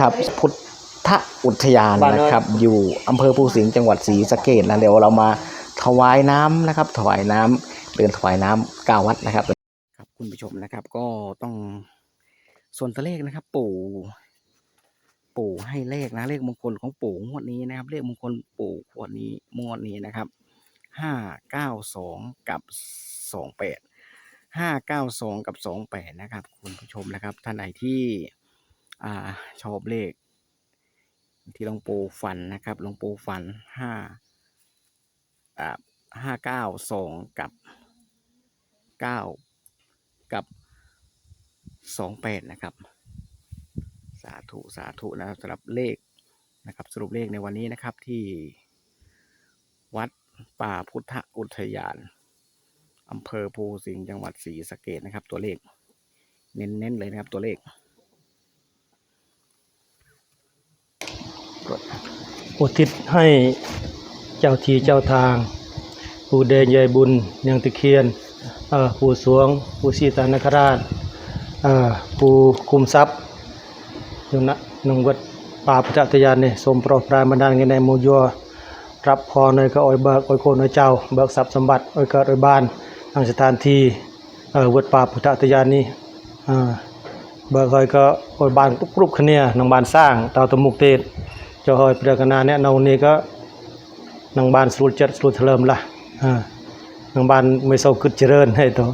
ครับพุทธอุทยานนะครับ อยู่อำเภอภูสิงห์จังหวัดศรีสะเกดนะเดี๋ยวเรามาถวายน้ำนะครับ ถวายน้ำเดินถวายน้ำเก้าวัดนะครับ ครับคุณผู้ชมนะครับ ก็ต้องส่วนตัวเลขนะครับ ปู่ปู่ให้เลขนะเลขมงคลของปู่งวดนี้นะครับ เลขมงคลปู่งวดนี้งวดนี้นะครับห้าเก้าสองกับสองแปดห้าเก้าสองกับสองแปดนะครับ คุณผู้ชมนะครับท่านไหนที่ อ่า ชอบเลข ที่หลวงปู่ฝันนะครับหลวงปู่ฝันห้าอ่าห้าเก้าสองกับเก้ากับสองแปดนะครับ สาธุสาธุนะครับสำหรับเลขนะครับ สรุปเลขในวันนี้นะครับที่วัดป่าพุทธอุทยานอำเภอภูสิงห์จังหวัดศรีสะเกดนะครับ ตัวเลข เน้นๆเลยนะครับตัวเลข อุทิศให้เจ้าทีเจ้าทางผู้เดชใหญ่บุญยังตะเคียนเอ่อผู้สวงผู้สีตานคราชเอ่อผู้คุมทรัพย์อยู่ณนงวัดป่าพระจัตยานนี่สมโปรดปรานบันดาลเงินในมูยัวรับพรในก็ออยเบิกออยโคนออยเจ้าเบิกทรัพย์สมบัติออยเกิดออยบ้านทางสถานที่เวัดป่าพุทธตยานนี่เบิกออยก็ออยบ้านกรุบๆคะเนียหนองบ้านสร้างเตาตะมุกเตศ จ้าหอยเปรียกนาเนี่ยเรานี่ก็นางบ้านสรุดจัดสรุดเถลิมละอ่านางบ้านไม่เศร้าคึดเจริญให้ตัว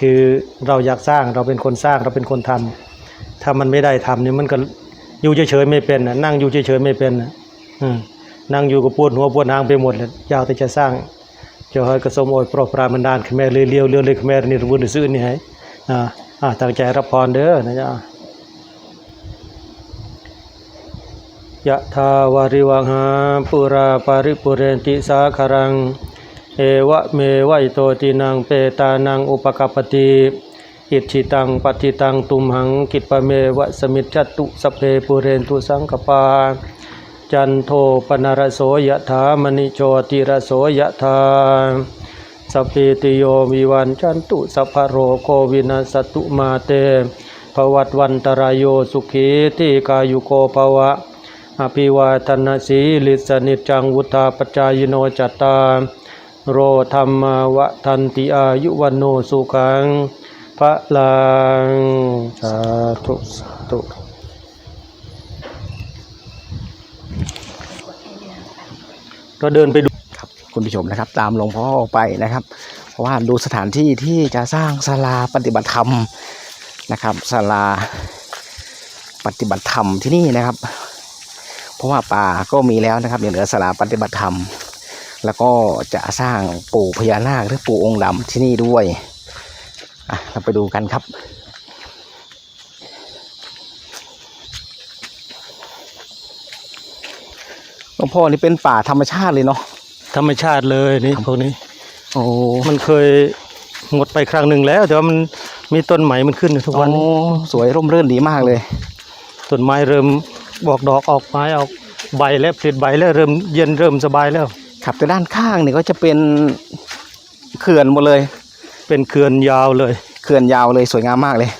คือเราอยากสร้างเราเป็นคนสร้างเราเป็นคนทำถ้ามันไม่ได้ทำนี่มันก็อยู่เฉยๆไม่เป็นนะนั่งอยู่เฉยๆไม่เป็นนะนั่งอยู่ก็ปวดหัวปวดหางไปหมดเลยอยาวแต่จะสร้างจ้าหอยกระสมโอยโปรดปรามันดานขแม่เลยเลี้ยวเลี้ยวเลยขแม่นี่รู้ดื้อซื่อนี่ให้อ่าอ่าตั้งใจรับพรเด้อนะจ๊ะ ยะทาวาริวังหาปุราปาริปุเรนติสาคารัง เอวะเมวะอิโตตินังเปตานังอุปกปปติอิจิตังปฏิตังตุมหังกิปะเมวะสมิจจตุสพเพปุเรนตุสังกปา จันโทปนารโสยะถามณิโชติรโสยะถาสัพพิติโยวิวันจันตุสัพพะโรโควินาสตุมาเตภวัตวันตรายโยสุขีติกายุโกภวะ อภิวาทนาสีลิสนิจังวุธาปจายโนจตาโรธรรมวะทันติอายุวันโนสุขังพระลังสาธุสาธุเราเดินไปดูครับคุณผู้ชมนะครับ ตามหลวงพ่อไปนะครับ เพราะว่าดูสถานที่ที่จะสร้างศาลาปฏิบัติธรรมนะครับศาลาปฏิบัติธรรมที่นี่นะครับ เพราะว่าป่าก็มีแล้วนะครับยังเหลือศาลาปฏิบัติธรรม แล้วก็จะสร้างปู่พญานาคหรือปู่องค์ดำที่นี่ด้วยอะเราไปดูกันครับหลวงพ่อนี่เป็นป่าธรรมชาติเลยเนาะธรรมชาติเลยนี่พวกนี้ โอ้มันเคยงดไปครั้งหนึ่งแล้ว แต่ว่ามันมีต้นใหม่มันขึ้นทุกวันโอ้สวยร่มรื่นดีมากเลย ต้นไม้เริ่ม บอกดอกออกไม้ออกใบแล้วผลิตใบแล้วเริ่มเย็นเริ่มสบายแล้ว ครับแต่ด้านข้างเนี่ยก็จะเป็นเขื่อนหมดเลย เป็นเขื่อนยาวเลย เขื่อนยาวเลยสวยงามมากเลย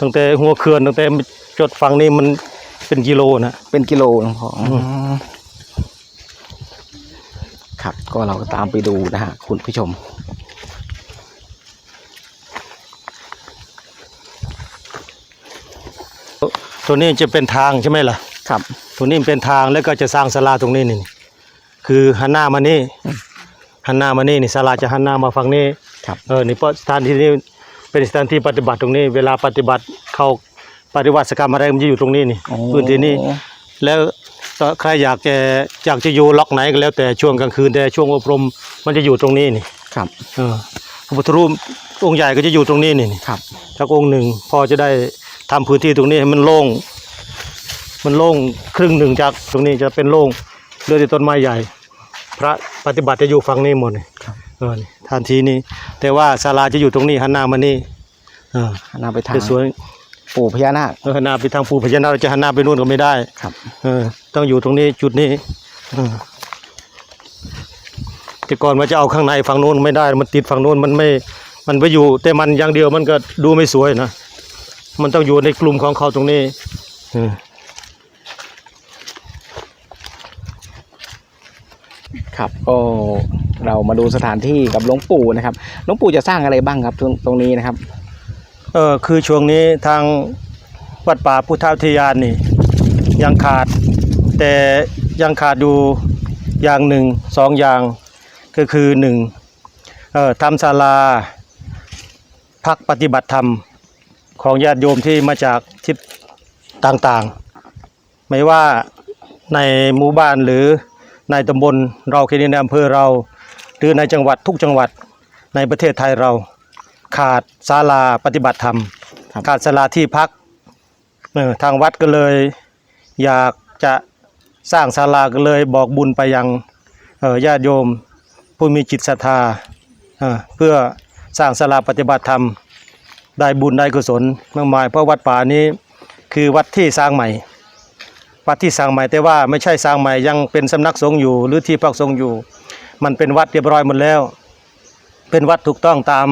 ตั้งแต่หัวเขื่อนตั้งแต่จดฝั่งนี้มันเป็นกิโลนะเป็นกิโลหลวงพ่ออมครับก็เราก็ตามไปดูนะฮะคุณผู้ชม ตัวนี้จะเป็นทางใช่ไหมล่ะ ครับ ตัวนี้เป็นทางแล้วก็จะสร้างศาลาตรงนี้นี่ คือหันหน้ามานี่หันหน้ามานี่นี่ศาลาจะหันหน้ามาฝั่งนี้ครับเออนี่เพราะสถานที่นี้เป็นสถานที่ปฏิบัติตรงนี้ เวลาปฏิบัติเข้าปฏิวัติกรรมอะไรมันจะอยู่ตรงนี้นี่โอ้พื้นที่นี้แล้วก็ใครอยากจะอยากจะอยู่ล็อกไหนก็แล้วแต่ช่วงกลางคืนแต่ช่วงอบรมมันจะอยู่ตรงนี้นี่ครับเออพระพุทธรูปองค์ใหญ่ก็จะอยู่ตรงนี้นี่ครับสักองค์หนึ่งพอจะได้ ทำพื้นที่ตรงนี้ให้มันโล่ง มันโล่งครึ่งหนึ่งจากตรงนี้จะเป็นโล่งเหลือแต่ต้นไม้ใหญ่ พระปฏิบัติจะอยู่ฝั่งนี้หมดนี่ครับเออนี่ทานทีนี้ แต่ว่าศาลาจะอยู่ตรงนี้หันหน้ามานี่เออหันหน้าไปทางจะสวยปู่พญานาคเออหันหน้าไปทางปู่พญานาคเราจะหันหน้าไปนู่นก็ไม่ได้ครับเออต้องอยู่ตรงนี้จุดนี้เออแต่ก่อนมันจะเอาข้างในฝั่งนู้นไม่ได้ มันติดฝั่งนู้นมันไม่ มันไปอยู่ แต่มันอย่างเดียวมันก็ดูไม่สวยนะ มันต้องอยู่ในกลุ่มของเขาตรงนี้อืมครับก็เรามาดูสถานที่กับหลวงปู่นะครับหลวงปู่จะสร้างอะไรบ้างครับตรงตรงนี้นะครับเออคือช่วงนี้ทางวัดป่าพุทธอุทยานนี่ ยังขาด แต่ยังขาดอยู่อย่างหนึ่งสองอย่างก็คือหนึ่งเอ่อทำศาลาพักปฏิบัติธรรม ของญาติโยมที่มาจากทิศต่างๆ ไม่ว่าในหมู่บ้านหรือในตำบลเราเขตในอำเภอเรา หรือในจังหวัดทุกจังหวัดในประเทศไทยเรา ขาดศาลาปฏิบัติธรรมครับขาดศาลาที่พักเออทางวัดก็เลย อยากจะสร้างศาลาก็เลยบอกบุญไปยังเอ่อญาติโยมผู้มีจิตศรัทธาเอ่อเพื่อสร้างศาลาปฏิบัติธรรม ได้บุญได้กุศลมากมาย เพราะวัดป่านี้คือวัดที่สร้างใหม่ วัดที่สร้างใหม่แต่ว่าไม่ใช่สร้างใหม่ยังเป็นสำนักสงฆ์อยู่ หรือที่พักสงฆ์อยู่ มันเป็นวัดเรียบร้อยหมดแล้ว เป็นวัดถูกต้องตาม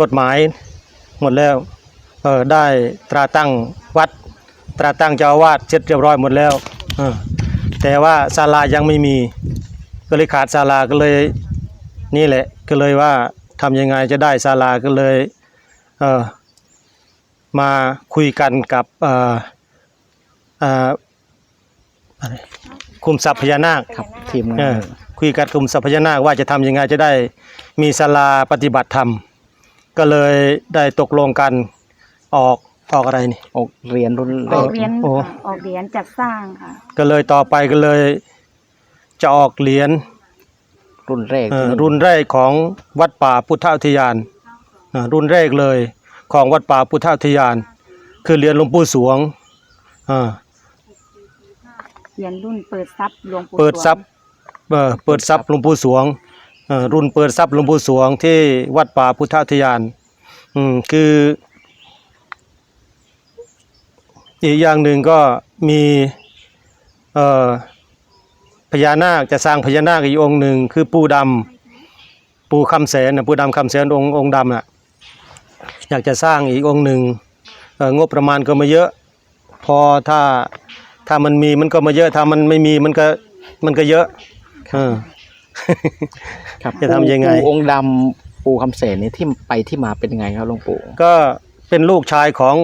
กฎหมายหมดแล้วเออได้ตราตั้งวัดตราตั้งเจ้าวาสเสร็จเรียบร้อยหมดแล้วออแต่ว่าศาลายังไม่มีก็เลยขาดศาลาก็เลยนี่แหละก็เลยว่าทำยังไงจะได้ศาลาก็เลย มาคุยกันกับเอ่อเอ่ออะไรคุมทรัพย์พญานาคครับทีมงาเอนอคุยกับกลุ่มสัพพยานาคว่าจะทำยังไงจะได้มีศาลาปฏิบัติธรรม ก็เลยได้ตกลงกันออกออกอะไรนี่ออกเรียนรุ่นอแรอกกเหรียญโอ้ค่ะออกเหรียญจัดสร้างค่ะก็เลยต่อไปก็เลยจะออกเหรียญรุ่นแรกเอ่อรุ่นแรกของวัดป่าพุทธอุทยานอ่า รุ่นแรกเลยของวัดป่าพุทธอุทยาน คือเหรียญหลวงปู่สวงอ่าเหรียญรุ่นเปิดทรัพย์หลวงปู่เปิดทรัพสวย์เอ่อเปิดทรัพย์หลวงปู่สวงเอ่อรุ่นเปิดทรัพย์หลวงปู่สวงที่วัดป่าพุทธอุทยานอืมคือ อีกอย่างหนึ่งก็มีเอ่อพญานาคจะสร้างพญานาคอีกองค์หนึ่งคือปู่ดำปู่คำแสนนะปู่ดำคำแสนองค์องค์ดำน่ะ อยากจะสร้างอีกองค์หนึ่งเอ่องบประมาณก็ไม่เยอะ พอถ้าถ้ามันมีมันก็ไมาเยอะถ้ามันไม่มีมันก็มันก็เยอะเออครับจะทำยังไงปู่องค์ดำปู่คำเสนนี่ที่ไปที่มาเป็นยังไงครับหลวงปู่ก็เป็นลูกชายของ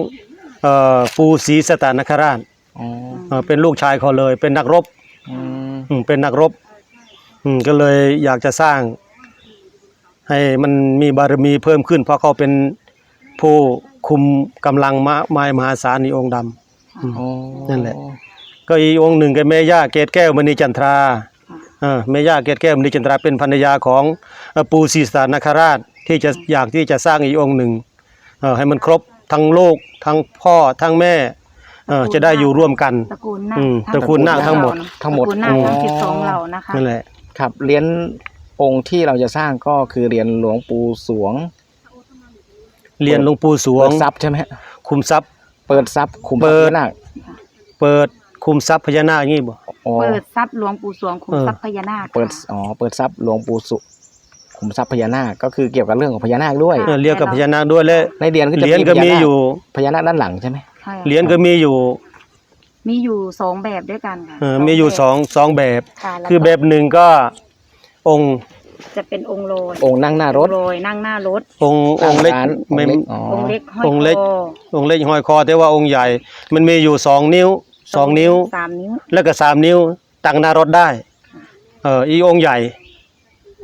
เอ่อปู่ศรีสตานคราชอ๋อเอ่อเป็นลูกชายเขาเลย เป็นนักรบอืมอืมเป็นนักรบอืมก็เลยอยากจะสร้าง ให้มันมีบารมีเพิ่มขึ้น เพราะเขาเป็น ผู้คุมกำลังมะไม้มหาศาลในองค์ดำอืมอ๋อนั่นแหละ ก็อีกองค์หนึ่งก็แม่ย่าเกตแก้วมณีจันทราเออแม่ย่าเกตแก้วมณีจันทราเป็นภรรยาของเอ่อปู่ศรีสตานคราชที่จะอยากที่จะสร้างอีกองค์หนึ่งเออให้มันครบทั้งลูกทั้งพ่อทั้งแม่เออจะได้อยู่ร่วมกัน ตระกูลนาอืมคตระกูลนาคทั้งหมด ทั้งหมด ตระกูลนาคทั้งอ๋อสิบสองเหล่านะคะ นั่นแหละ ครับเหรียญองค์ที่เราจะสร้างก็คือเหรียญหลวงปู่สวง เรียนหลวงปู่สวเปิงดทรัพย์ใช่ไหมฮะคุมทรัพย์ เปิดทรัพย์ขุมเปิด พญานาคเปิดคุมทรัพย์พญานาคอย่างงี้บ่ อ๋อเปิดทรัพย์หลวงปู่สวงคุมเออ ทรัพย์พญานาคเปิดค่ะ อ๋อเปิดทรัพย์หลวงปู่สุขุมทรัพย์พญานาคก็คือเกี่ยวกับเรื่องของพญานาคด้วยค่ะเออเรียกกับพญานาคด้วยและในเหรียญก็เหจะรียญก็มีอยู่พญานาคด้านหลังใช่ไหมใช่เหรียญก็มีอยู่มีอยู่สองแบบด้วยกันค่ะเออมีอยู่สองสองแบบ ค่ะแล้วก็คือแบบหนึ่งก็องค์ จะเป็นองค์โรยองค์นั่งหน้ารถโรยนั่งหน้ารถ องค์องค์เล็กร้านไม่องค์เล็กอ๋อ องค์เล็กห้อยองค์เล็ก คอองค์เล็กห้อยคอแต่ว่าองค์ใหญ่ มันมีอยู่สองนิ้วสองนิ้ว สามนิ้ว แล้วก็สามนิ้วตั้งหน้ารถได้ เอออีองค์ใหญ่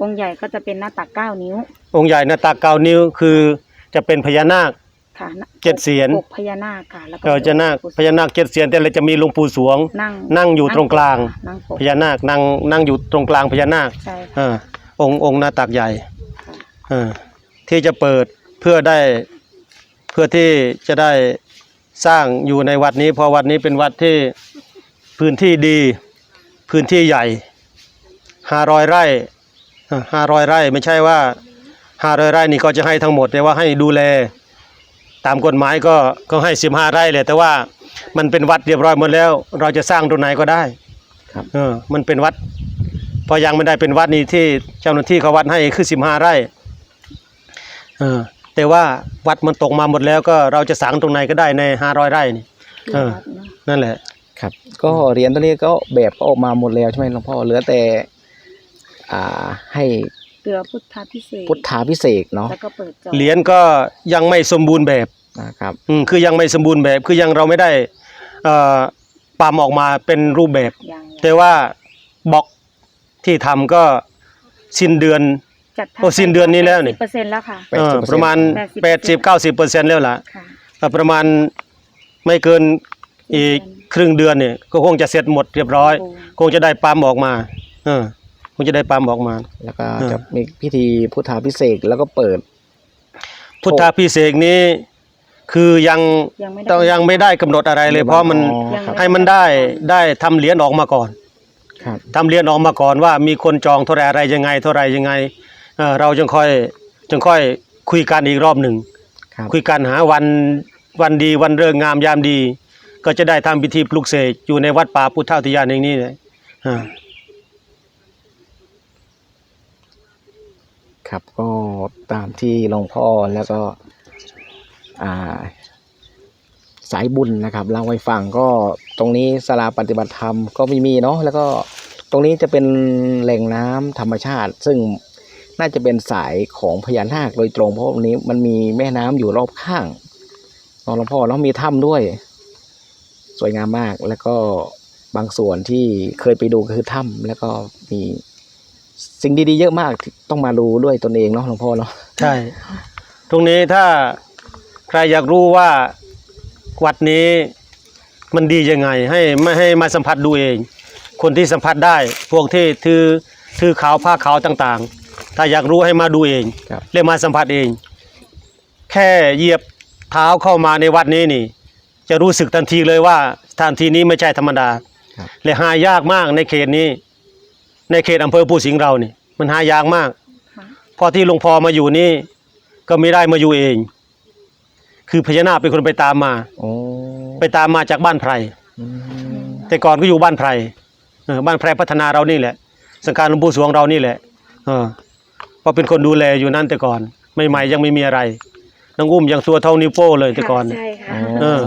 องค์ใหญ่ก็จะเป็นหน้าตักเก้านิ้วองค์ใหญ่หน้าตาเก้านิ้วคือจะเป็นพญานาค ค่ะเจ็ดเสียรปกพญานาคค่ะ แล้วก็เออจะนาคพญานาคเจ็ดเสียนแต่เราจะมีหลวงปู่สวง นั่งนั่งอยู่ตรงกลาง นั่งปกพญานาคนั่งนั่งอยู่ตรงกลางพญานาคใช่เอค่ะออ งค์องค์หน้าตักใหญ่เออที่จะเปิดเพื่อได้เพื่อที่จะได้สร้างอยู่ในวัดนี้เพราะวัดนี้เป็นวัดที่พื้นที่ดีพื้นที่ใหญ่ห้าร้อยไร่ห้าร้อยไร่ไม่ใช่ว่าห้าร้อยไร่นี่ก็จะให้ทั้งหมดแต่ว่าให้ดูแลตามกฎหมายก็ก็ให้สิบห้าไร่เลยแต่ว่ามันเป็นวัดเรียบร้อยหมดแล้ว เราจะสร้างตรงไหนก็ได้ครับเออมันเป็นวัด พอยังไม่ได้เป็นวัดนี้ที่เจ้าหน้าที่เขาวัดให้คือสิบห้าไร่เออแต่ว่าวัดมันตกมาหมดแล้วก็เราจะสร้างตรงไหนก็ได้ในห้าร้อยไร่นี่ที่เออวัดเนาะนั่นแหละ ครับ ก็เหรียญตัวนี้ก็แบบก็ออกมาหมดแล้วใช่ไหมหลวงพ่อเหลือแต่ อ่าให้เรือพุทธพิเศษกพุทธาพิเศษกเนาะแล้วก็เปิดจองเหรียญก็ยังไม่สมบูรณ์แบบนะครับอืมคือยังไม่สมบูรณ์แบบคือยังเราไม่ได้เอ่อปั๊มออกมาเป็นรูปแบบยังแต่ว่าบล็อก ที่ทำก็สิ้นเดือน จัดโอ้สิ้นเดือนนี้แล้วนี่ เปอร์เซ็นต์แล้วค่ะ เออ80%ประมาณ 80% 80 90เปอร์เซ็นต์แล้วล่ะค่ะเอ่อประมาณไม่เกินอีกครึ่งเดือนเนี่ยก็คงจะเสร็จหมดเรียบร้อย โอ้ คงจะได้ปั๊มออกมา เออ คงจะได้ปั๊มออกมา แล้วก็เออจะมีพิธีพุทธาพิเศษกแล้วก็เปิด พุทธาพิเศษกนี้คือยังยังไม่ได้ ต้องยังไม่ได้กำหนดอะไรเลย เพราะมันอ๋อครับ ให้มันได้ได้ทำเหรียญออกมาก่อน ครับทำเหรียญออกมาก่อนว่ามีคนจองเท่าไหรอะไรยังไง เท่าไหรยังไงเออเราจึงค่อยจึงค่อยคุยกันอีกรอบหนึ่งครับคุยกันหาวันวันดีวันเริงงามยามดี ก็จะได้ทำพิธีปลุกเสกอยู่ในวัดป่าพุทธอุทยานแห่งนี้เลยอ่า ครับก็ตามที่หลวงพ่อแล้วก็อ่าสายบุญนะครับเล่าให้ฟังก็ ตรงนี้ศาลาปฏิบัติธรรมก็ไม่มีเนาะแล้วก็ตรงนี้จะเป็นแหล่งน้ำธรรมชาติ ซึ่งน่าจะเป็นสายของพญานาคโดยตรงเพราะวันนี้มันมีแม่น้ำอยู่รอบข้างนาะหลวงพ่อแล้วมีถ้ำด้วย สวยงามมากแล้วก็บางส่วนที่เคยไปดูก็คือถ้ำแล้วก็มีสิ่งดีๆเยอะมากต้องมาดูด้วยตนเองเนาะหลวงพ่อเนาะใช่ตรงนี้ถ้าใครอยากรู้ว่าวัดนี้ มันดียังไง ให้ไม่ให้มาสัมผัสดูเอง คนที่สัมผัสได้พวกที่ถือถือขาวผ้าขาวต่างๆ ถ้าอยากรู้ให้มาดูเองครับและมาสัมผัสเอง แค่เหยียบเท้าเข้ามาในวัดนี้นี่ จะรู้สึกทันทีเลยว่าสถานที่นี้ไม่ใช่ธรรมดาครับ และหายากมากในเขตนี้ ในเขตอำเภอภูสิงห์เรานี่ มันหายากมากค่ะพอที่หลวงพ่อมาอยู่นี่ก็ไม่ได้มาอยู่เอง คือพญานาคเป็นคนไปตามมา โอ้ ไปตามมาจากบ้านไพรอืมแต่ก่อนก็อยู่บ้านไพรเออบ้านไพรพัฒนาเรานี่แหละ สังการหลวงปู่สวงเรานี่แหละเออเพราะเป็นคนดูแลอยู่นั่นแต่ก่อนใหม่ๆยังไม่มีอะไรน้องอุ้มยังตัวเท่านิ้วโป้เลยแต่ก่อนใช่ค่ะเออ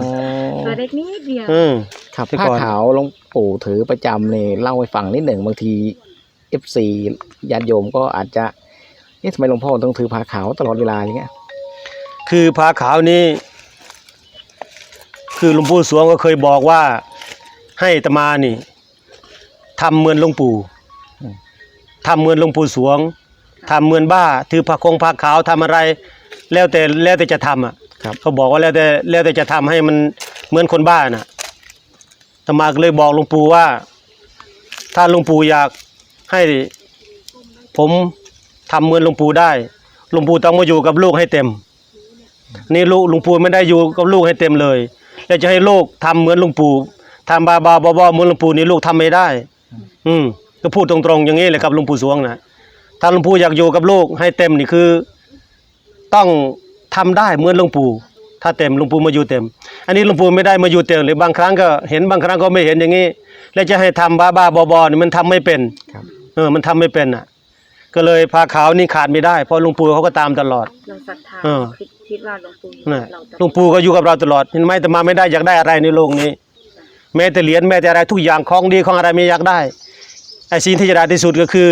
ตัวเล็กนิดเดียวอืมครับแต่ผ้าก่อนขาวหลวงปู่ถือประจำเนี่ยเล่าให้ฟังนิดหนึ่งบางทีเอฟซีญาติโยมก็อาจจะเอ๊ะทำไมหลวงพ่อต้องถือผ้าขาวตลอดเวลาอย่างเงี้ยคือผ้าขาวนี้ คือหลวงปู่สวงก็เคยบอกว่าให้อาตมานี่ทำเหมือนหลวงปู่ทำเหมือนหลวงปู่สวงทำเหมือนบ้าถือผ้าคงผ้าขาวทำอะไร แล้วแต่แล้วแต่จะทำอะครับเขาบอกว่าแล้วแต่แล้วแต่จะทำให้มันเหมือนคนบ้าน่ะอาตมาก็เลยบอกหลวงปู่ว่า ถ้าหลวงปู่อยากให้ผมทำเหมือนหลวงปู่ได้หลวงปู่ต้องมาอยู่กับลูกให้เต็ม นี่ลูกหลวงปู่ไม่ได้อยู่กับลูกให้เต็มเลย แล้วจะให้ลูกทำเหมือนหลวงปู่ทำบาบาบอบอเหมือนหลวงปู่นี่ลูกทำไม่ได้ อืมก็พูดตรงๆอย่างนี้เลยกับหลวงปู่สวงนะถ้าหลวงปู่อยากอยู่กับลูกให้เต็มนี่คือ ต้องทำได้เหมือนหลวงปู่ถ้าเต็มหลวงปู่มาอยู่เต็ม อันนี้หลวงปู่ไม่ได้มาอยู่เต็มเลยบางครั้งก็เห็นบางครั้งก็ไม่เห็นอย่างนี้ แล้วจะให้ทำบ้าบ้าๆบอๆนี่มันทำไม่เป็นครับเออมันทำไม่เป็นอะ ก็เลยพาขาวนี่ขาดไม่ได้ เพราะหลวงปู่เขาก็ตามตลอด เราศรัทธาเออ คิดคิดว่าหลวงปู่อยู่น่ะกับเราตหลวงปู่ก็อยู่กับเราตลอดเห็นไหมแต่มาไม่ได้อยากได้อะไรในโลกนี้ แม้แต่เหรียญแม้แต่อะไรทุกอย่างของดีของอะไรไม่อยากได้ไอ้สิ่งที่จะได้ที่สุดก็คือ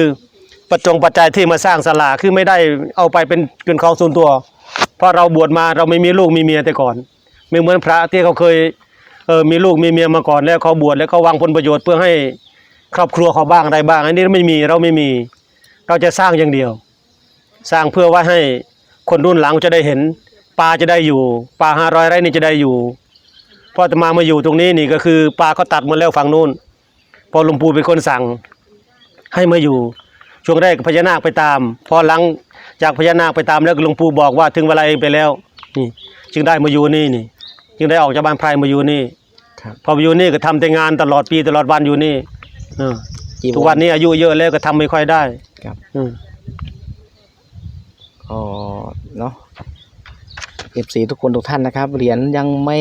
ปัจจงปัจจัยที่มาสร้างศาลาคือไม่ได้เอาไปเป็นเกินของส่วนตัว เพราะเราบวชมาเราไม่มีลูกมีเมียแต่ก่อน ไม่เหมือนพระที่เขาเคยเออมีลูกมีเมียมาก่อนแล้วเขาบวชแล้วเขาวางผลประโยชน์เพื่อให้ครอบครัวเขาบ้างอะไรบ้าง อันนี้ไม่มีเราไม่มี เราจะสร้างอย่างเดียว สร้างเพื่อว่าให้คนรุ่นหลังจะได้เห็นปลาจะได้อยู่ปลาห้าร้อยไร่นี่จะได้อยู่พออาตมามาอยู่ตรงนี้นี่ก็คือปลาเขาตัดหมดแล้วฝั่งนู้น พอหลวงปู่เป็นคนสั่งให้มาอยู่ ช่วงแรกพญานาคไปตาม พอหลังจากพญานาคไปตามแล้วก็หลวงปู่บอกว่าถึงเวลาเองไปแล้วนี่จึงได้มาอยู่นี่นี่ จึงได้ออกจากบ้านไพรมาอยู่นี่ครับพอมาอยู่นี่ก็ทำแต่งานตลอดปีตลอดวันอยู่นี่เออ จีทุกวันนี้อายุเยอะแล้วก็ทำไม่ค่อยได้ครับ อืม ก็เนาะเอฟซีทุกคนทุกท่านนะครับเหรียญยังไม่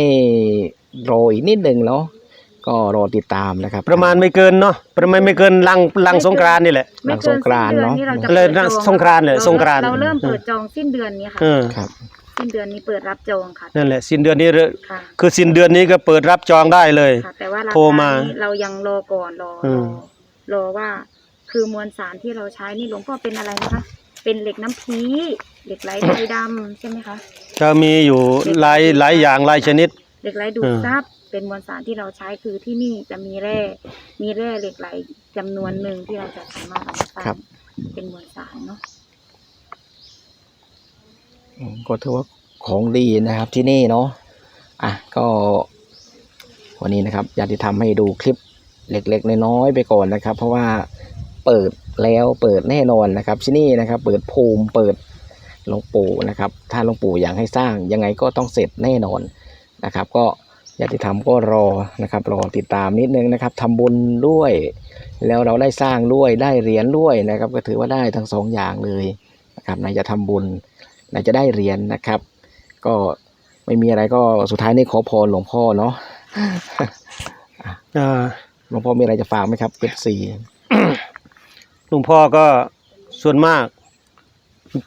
รออีกนิดหนึ่งเนาะก็รอติดตามนะครับ ประมาณไม่เกินเนาะประมาณไม่เกินลังลังสงกรานต์นี่แหละหลังสงกรานต์เนอะไม่กิสิ้ดือเราจะเลยปิดจองสงกรานต์เลยเราสงกรานต์ เราเริ่มเปิดจองสิ้นเดือนนี้ค่ะ เออครับ สิ้นเดือนนี้เปิดรับจองค่ะ นั่นแหละ สิ้นเดือนนี้เรค่ะคือสิ้นเดือนนี้ก็เปิดรับจองได้เลย ค่ะ แต่ว่าราโทรคามานี้เรายังรอก่อนรออืรอม รอว่าคือมวลสารที่เราใช้นี่หลวงพ่อเป็นอะไรนะคะ เป็นเหล็กน้ำพีเหล็กไหลไทยดำใช่ไหมคะ ก็มีอยู่หลายหลายอย่างหลายชนิด เหล็กไหลดูดซับเป็นมวลสารที่เราใช้คือที่นี่จะมีแร่ มีแร่เหล็กไหลจำนวนหนึ่งที่เราจะสามารถเอามาสร้างครับเป็นมวลสารเนาะอืมก็ถือว่าของดีนะครับที่นี่เนาะอะก็วันนี้นะครับอยากจะทำให้ดูคลิป เล็กๆน้อยๆไปก่อนนะครับ เพราะว่าเปิดแล้วเปิดแน่นอนนะครับที่นี่นะครับ เปิดภูมิเปิดหลวงปู่นะครับ ถ้าหลวงปู่อยากให้สร้างยังไงก็ต้องเสร็จแน่นอนนะครับ ก็อยากจะทำก็รอนะครับ รอติดตามนิดนึงนะครับทำบุญด้วย แล้วเราได้สร้างด้วยได้เหรียญด้วยนะครับ ก็ถือว่าได้ทั้งสองอย่างเลยนะครับไหนจะทำบุญไหนจะได้เหรียญนะครับ ก็ไม่มีอะไรก็สุดท้ายนี่ขอพรหลวงพ่อเนาะอ่า หลวงพ่อมีอะไรจะฝากไหมครับเจ็ดสี่หลวงพ่อก็ส่วนมาก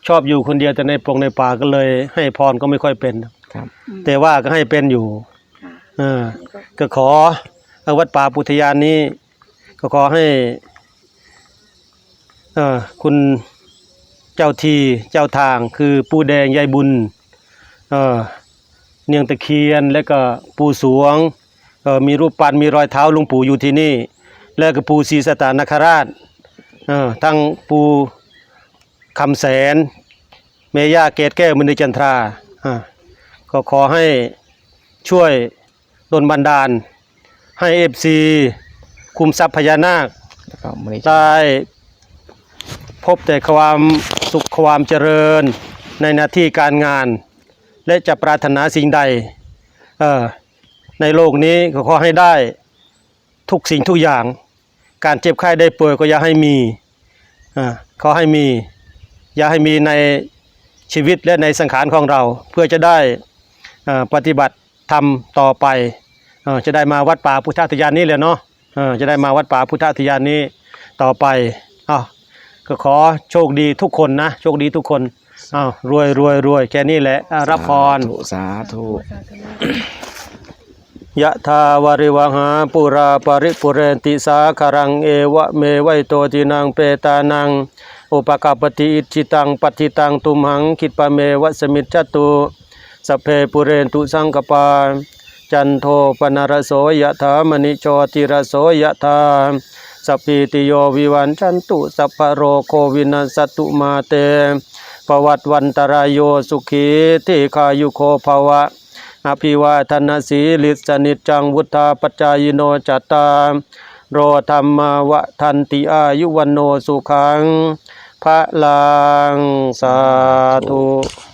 ชอบอยู่คนเดียวแต่ในปรงในป่าก็เลย ให้พรก็ไม่ค่อยเป็น ครับอืมแต่ว่าก็ให้เป็นอยู่ค่ะเอออันนี้ก็ก็ขอเอาวัดป่าปุถยานนี้ ก็ขอให้เออคุณเจ้าทีเจ้าทางคือปู่แดงยายบุญเออเนียงตะเคียนและก็ปู่สวงเออ มีรูปปั้นมีรอยเท้าหลวงปู่อยู่ที่นี่ แล้วก็ปู่ศรีสตานคราชเออทั้งปู่คำแสน เมย่าเกตแก้วมณีจันทราอ่าก็ขอให้ช่วยดนบันดาล ให้เอฟซีคุมทรัพย์พญานาคแล้วก็มือนี้ได้พบแต่ความสุขความเจริญในหน้าที่การงาน และจะปรารถนาสิ่งใด เอ่อ ในโลกนี้ก็ขอให้ได้ทุกสิ่งทุกอย่าง การเจ็บไข้ได้ป่วยก็อย่าให้มีอ่าขอให้มี อย่าให้มีในชีวิตและในสังขารของเรา เพื่อจะได้อ่อปฏิบัติทำต่อไปอ่อจะได้มาวัดป่าพุทธทยานนี้เลยเนาะจะได้มาวัดป่าพุทธทยานนี้ต่อไปอ้าวก็ขอโชคดีทุกคนนะ โชคดีทุกคนอ้าวรวยรวยรวยแค่นี้แหละรับพรสาธุสาธุ ยะทาวาริวหาปุราปริปุเรนติสาคารังเอวะเมวัยโตตินังเปตานัง อุปกาปติอิจิตังปัติตังตุมหังคิดปะเมวะสมิจจตุสเพปุเรนตุสังกปา จันโทปนารโสยะถามณิโชติรโสยะถาสพพิติโยวิวันจันตุสัพพะโรโควินัสตุมาเตปวัตวันตรายโยสุขีทิคายุโคภวะ อภิวาทนาสีลิสนิจจังวุธาปจายโนจตตามโรธรรมวะทันติอายุวันโนสุขังพระลังสาธุ